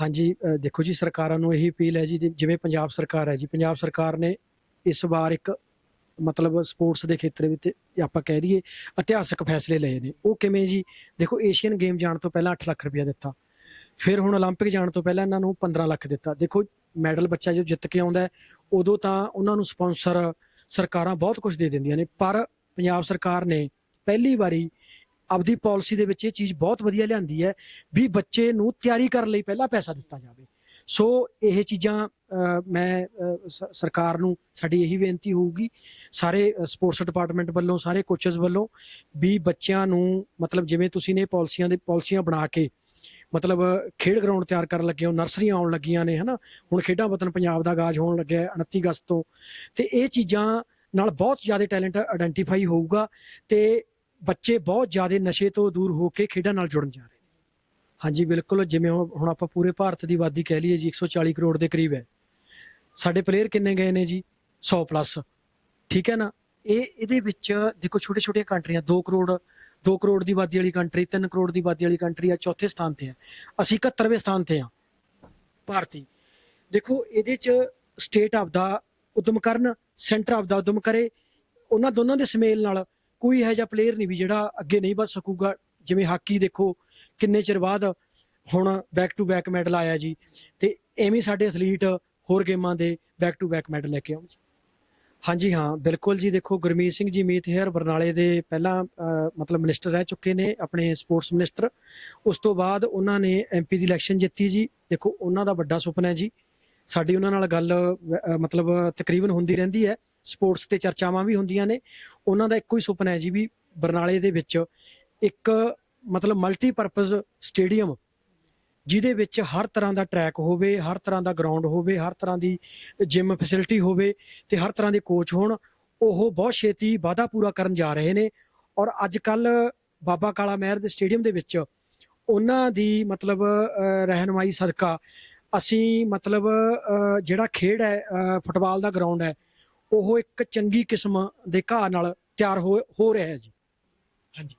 ਹਾਂਜੀ ਅ, ਦੇਖੋ ਜੀ ਸਰਕਾਰਾਂ ਨੂੰ ਇਹੀ ਅਪੀਲ ਹੈ ਜੀ ਜਿ- ਜਿਵੇਂ ਪੰਜਾਬ ਸਰਕਾਰ ਹੈ ਜੀ ਪੰਜਾਬ ਸਰਕਾਰ ਨੇ ਇਸ ਵਾਰ ਇੱਕ ਮਤਲਬ ਸਪੋਰਟਸ ਦੇ ਖੇਤਰ ਵਿੱਚ ਜੇ ਆਪਾਂ ਕਹਿ ਦਈਏ ਇਤਿਹਾਸਕ ਫੈਸਲੇ ਲਏ ਨੇ ਉਹ ਕਿਵੇਂ ਜੀ ਦੇਖੋ ਏਸ਼ੀਅਨ ਗੇਮ ਜਾਣ ਤੋਂ ਪਹਿਲਾਂ 8 ਲੱਖ ਰੁਪਇਆ ਦਿੱਤਾ ਫਿਰ ਹੁਣ 올림픽 ਜਾਣ ਤੋਂ ਪਹਿਲਾਂ ਇਹਨਾਂ ਨੂੰ 15 ਲੱਖ ਦਿੱਤਾ ਦੇਖੋ ਮੈਡਲ ਬੱਚਾ ਜੋ ਜਿੱਤ ਕੇ ਆਉਂਦਾ ਹੈ, ਉਦੋਂ ਤਾਂ ਉਹਨਾਂ ਨੂੰ ਸਪਾਂਸਰ ਸਰਕਾਰਾਂ ਬਹੁਤ ਕੁਝ ਦੇ ਦਿੰਦੀਆਂ ਨੇ ਪਰ ਪੰਜਾਬ ਸਰਕਾਰ ਨੇ ਪਹਿਲੀ ਵਾਰੀ ਆਪਦੀ ਪਾਲਿਸੀ ਦੇ ਵਿੱਚ ਇਹ ਚੀਜ਼ ਬਹੁਤ ਵਧੀਆ ਲਿਆਂਦੀ ਹੈ ਵੀ ਬੱਚੇ ਨੂੰ ਤਿਆਰੀ ਕਰਨ ਲਈ ਪਹਿਲਾਂ ਪੈਸਾ ਦਿੱਤਾ ਜਾਵੇ। ਸੋ ਇਹ ਚੀਜ਼ਾਂ ਮੈਂ ਸਰਕਾਰ ਨੂੰ ਸਾਡੀ ਇਹੀ ਬੇਨਤੀ ਹੋਊਗੀ, ਸਾਰੇ ਸਪੋਰਟਸ ਡਿਪਾਰਟਮੈਂਟ ਵੱਲੋਂ, ਸਾਰੇ ਕੋਚਸ ਵੱਲੋਂ ਵੀ ਬੱਚਿਆਂ ਨੂੰ ਮਤਲਬ ਜਿਵੇਂ ਤੁਸੀਂ ਨੇ ਪਾਲਿਸੀਆਂ ਦੇ, ਪਾਲਿਸੀਆਂ ਬਣਾ ਕੇ ਮਤਲਬ ਖੇਡ ਗਰਾਊਂਡ ਤਿਆਰ ਕਰਨ ਲੱਗੇ ਹੋ, ਨਰਸਰੀਆਂ ਆਉਣ ਲੱਗੀਆਂ ਨੇ, ਹਨਾ? ਹੁਣ ਖੇਡਾਂ ਵਤਨ ਪੰਜਾਬ ਦਾ ਆਗਾਜ਼ ਹੋਣ ਲੱਗਿਆ ਹੈ 29 ਅਗਸਤ ਤੋਂ। ਤੇ ਇਹ ਚੀਜ਼ਾਂ ਨਾਲ ਬਹੁਤ ਜ਼ਿਆਦਾ ਟੈਲੈਂਟ ਆਇਡੈਂਟੀਫਾਈ ਹੋਊਗਾ ਤੇ ਬੱਚੇ ਬਹੁਤ ਜ਼ਿਆਦਾ ਨਸ਼ੇ ਤੋਂ ਦੂਰ ਹੋ ਕੇ ਖੇਡਾਂ ਨਾਲ ਜੁੜਨ ਜਾ ਰਹੇ ਨੇ। ਹਾਂਜੀ, ਬਿਲਕੁਲ। ਜਿਵੇਂ ਹੁਣ ਹੁਣ ਆਪਾਂ ਪੂਰੇ ਭਾਰਤ ਦੀ ਆਬਾਦੀ ਕਹਿ ਲਈਏ ਜੀ 140 ਕਰੋੜ ਦੇ ਕਰੀਬ ਹੈ। ਸਾਡੇ ਪਲੇਅਰ ਕਿੰਨੇ ਗਏ ਨੇ ਜੀ? 100 ਪਲੱਸ ਠੀਕ ਹੈ ਨਾ? ਇਹ ਇਹਦੇ ਵਿੱਚ ਦੇਖੋ ਛੋਟੇ ਛੋਟੀਆਂ ਕੰਟਰੀਆਂ 2 ਕਰੋੜ 2 ਕਰੋੜ ਦੀ ਆਬਾਦੀ ਵਾਲੀ ਕੰਟਰੀ 3 ਕਰੋੜ ਦੀ ਆਬਾਦੀ ਵਾਲੀ ਕੰਟਰੀ ਆ, ਚੌਥੇ ਸਥਾਨ ਤੇ ਹੈ ਅਸੀਂ 71ਵੇਂ ਸਥਾਨ ਤੇ ਆ, ਭਾਰਤੀ। ਦੇਖੋ, ਇਹਦੇ ਚ ਸਟੇਟ ਆਪਦਾ ਉਦਮ ਕਰਨ ਸੈਂਟਰ ਆਪਦਾ ਉਦਮ ਕਰੇ। ਉਹਨਾਂ ਦੋਨਾਂ ਦੇ ਸਮੇਲ ਨਾਲ ਕੋਈ ਇਹੋ ਜਿਹਾ ਪਲੇਅਰ ਨਹੀਂ ਵੀ ਜਿਹੜਾ ਅੱਗੇ ਨਹੀਂ ਵੱਧ ਸਕੂਗਾ। ਜਿਵੇਂ ਹਾਕੀ ਦੇਖੋ, ਕਿੰਨੇ ਚਿਰ ਬਾਅਦ ਹੁਣ ਬੈਕ ਟੂ ਬੈਕ ਮੈਡਲ ਆਇਆ ਜੀ। ਤੇ ਐਵੇਂ ਸਾਡੇ ਐਥਲੀਟ ਹੋਰ ਗੇਮਾਂ ਦੇ ਬੈਕ ਟੂ ਬੈਕ ਮੈਡਲ ਲੈ ਕੇ ਆਉਣ ਜੀ। ਹਾਂਜੀ ਹਾਂ, ਬਿਲਕੁਲ ਜੀ ਦੇਖੋ, ਗੁਰਮੀਤ ਸਿੰਘ ਜੀ, ਮੀਤ ਹੇਅਰ ਬਰਨਾਲੇ ਦੇ ਪਹਿਲਾਂ ਮਤਲਬ ਮਿਨਿਸਟਰ ਰਹਿ ਚੁੱਕੇ ਨੇ, ਆਪਣੇ ਸਪੋਰਟਸ ਮਿਨਿਸਟਰ ਉਸ ਤੋਂ ਬਾਅਦ ਉਹਨਾਂ ਨੇ ਐਮਪੀ ਦੀ ਇਲੈਕਸ਼ਨ ਜਿੱਤੀ ਜੀ। ਦੇਖੋ, ਉਹਨਾਂ ਦਾ ਵੱਡਾ ਸੁਪਨਾ ਹੈ ਜੀ। ਸਾਡੀ ਉਹਨਾਂ ਨਾਲ ਗੱਲ ਮਤਲਬ ਤਕਰੀਬਨ ਹੁੰਦੀ ਰਹਿੰਦੀ ਹੈ। ਸਪੋਰਟਸ ਤੇ ਚਰਚਾਵਾਂ ਵੀ ਹੁੰਦੀਆਂ ਨੇ। ਉਹਨਾਂ ਦਾ ਇੱਕੋ ਹੀ ਸੁਪਨਾ ਹੈ ਜੀ ਵੀ ਬਰਨਾਲੇ ਦੇ ਵਿੱਚ ਇੱਕ ਮਤਲਬ ਮਲਟੀਪਰਪਸ ਸਟੇਡੀਅਮ ਜਿਹਦੇ ਵਿੱਚ ਹਰ ਤਰ੍ਹਾਂ ਦਾ ਟਰੈਕ ਹੋਵੇ ਹਰ ਤਰ੍ਹਾਂ ਦਾ ਗਰਾਊਂਡ ਹੋਵੇ ਹਰ ਤਰ੍ਹਾਂ ਦੀ ਜਿਮ ਫੈਸਿਲਿਟੀ ਹੋਵੇ ਤੇ ਹਰ ਤਰ੍ਹਾਂ ਦੇ ਕੋਚ ਹੋਣ ਉਹ ਬਹੁਤ ਛੇਤੀ ਵਾਅਦਾ ਪੂਰਾ ਕਰਨ ਜਾ ਰਹੇ ਨੇ। ਔਰ ਅੱਜ ਕੱਲ ਬਾਬਾ ਕਾਲਾ ਮਹਿਰ ਦੇ ਸਟੇਡੀਅਮ ਦੇ ਵਿੱਚ ਉਹਨਾਂ ਦੀ ਮਤਲਬ ਅਹ, ਰਹਿਨਮਾਈ ਸਦਕਾ ਅਸੀਂ ਮਤਲਬ ਜਿਹੜਾ ਖੇਡ ਹੈ ਫੁੱਟਬਾਲ ਦਾ ਗਰਾਊਂਡ ਹੈ ਉਹ ਇੱਕ ਚੰਗੀ ਕਿਸਮ ਦੇ ਘਾਹ ਨਾਲ ਤਿਆਰ ਹੋ ਹੋ ਰਿਹਾ ਹੈ ਜੀ। ਹਾਂਜੀ।